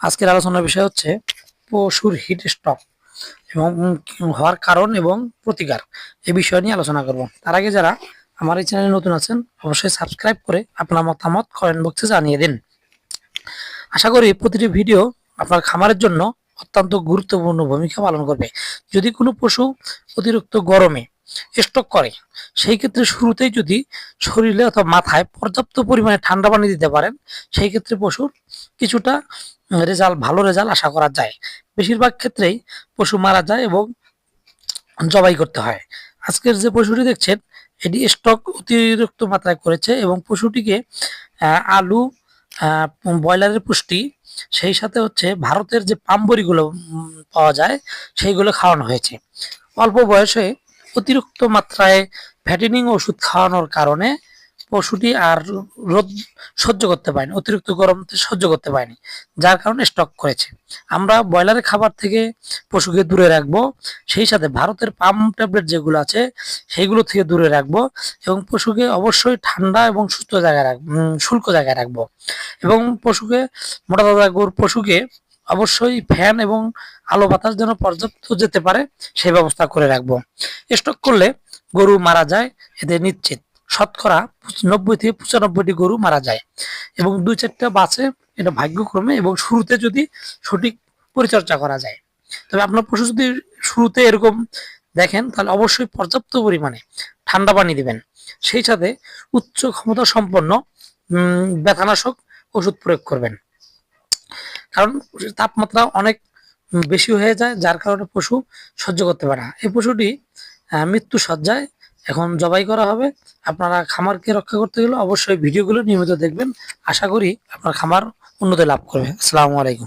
আজকের আলোচনার বিষয় হচ্ছে পশুর হিট স্ট্রোক এবং হওয়ার কারণ এবং প্রতিকার। এই বিষয় নিয়ে আলোচনা করব। তার আগে যারা আমার এই চ্যানেলে নতুন আছেন, অবশ্যই সাবস্ক্রাইব করে আপনার মতামত কমেন্ট বক্সে জানিয়ে দিন। আশা করি প্রতিটি ভিডিও আপনার খামারের জন্য অত্যন্ত গুরুত্বপূর্ণ ভূমিকা পালন করবে। যদি কোনো পশু অতিরিক্ত গরমে স্ট্রোক করে। সেই ক্ষেত্রে শুরুতেই যদি শরীরে অথবা মাথায় পর্যাপ্ত পরিমাণে ঠান্ডা পানি দিতে পারেন, সেই ক্ষেত্রে পশুর কিছুটা রেজাল্ট, ভালো রেজাল্ট আশা করা যায়। বেশিরভাগ ক্ষেত্রেই পশু মারা যায় এবং জবাই করতে হয়। আজকের যে পশুটি দেখছেন, এটি স্টক অতিরিক্ত মাত্রায় করেছে এবং পশুটিকে আলু ব্রয়লারের পুষ্টি, সেই সাথে হচ্ছে ভারতের যে পাম্বরিগুলো পাওয়া যায়, সেইগুলো খাওয়ানো হয়েছে। অল্প বয়সে অতিরিক্ত মাত্রায় ফ্যাটেনিং ওষুধ খাওয়ানোর কারণে পশুটি আর রোদ সহ্য করতে পারেনি অতিরিক্ত গরম সহ্য করতে পারেনি যার কারণে স্টক করেছে। আমরা ব্রয়লারের খাবার থেকে পশুকে দূরে রাখব সেই সাথে ভারতের পাম ট্যাবলেট যেগুলো আছে সেইগুলো থেকে দূরে রাখব এবং পশুকে অবশ্যই ঠান্ডা এবং সুস্থ জায়গায় রাখব উম, শুষ্ক জায়গায় রাখব এবং পশুকে মোটা দাদা গরু পশুকে অবশ্যই ফ্যান এবং আলো বাতাস যেন পর্যাপ্ত যেতে পারে, সেই ব্যবস্থা করে রাখব। স্টক করলে গরু মারা যায় এতে নিশ্চিত। শতকরা নব্বই থেকে পঁচানব্বইটি গরু মারা যায়। এবং দুই চারটা বাঁচে এটা ভাগ্যক্রমে এবং শুরুতে যদি সঠিক পরিচর্যা করা যায়। তবে আপনার পশু যদি শুরুতে এরকম দেখেন, তাহলে অবশ্যই পর্যাপ্ত পরিমাণে ঠান্ডা পানি দিবেন। সেই সাথে উচ্চ ক্ষমতা সম্পন্ন ব্যথানাশক ওষুধ প্রয়োগ করবেন। কারণ তাপমাত্রা অনেক বেশি হয়ে যায়, যার কারণে পশু সহ্য করতে পারে না। এই পশুটি মৃত্যু সজ্জায় এখন জবাই করা হবে। আপনারা খামারকে রক্ষা করতে গেলে অবশ্যই ভিডিওগুলো নিয়মিত দেখবেন। আশা করি আপনার খামার উন্নতি লাভ করবে। আসসালামু আলাইকুম।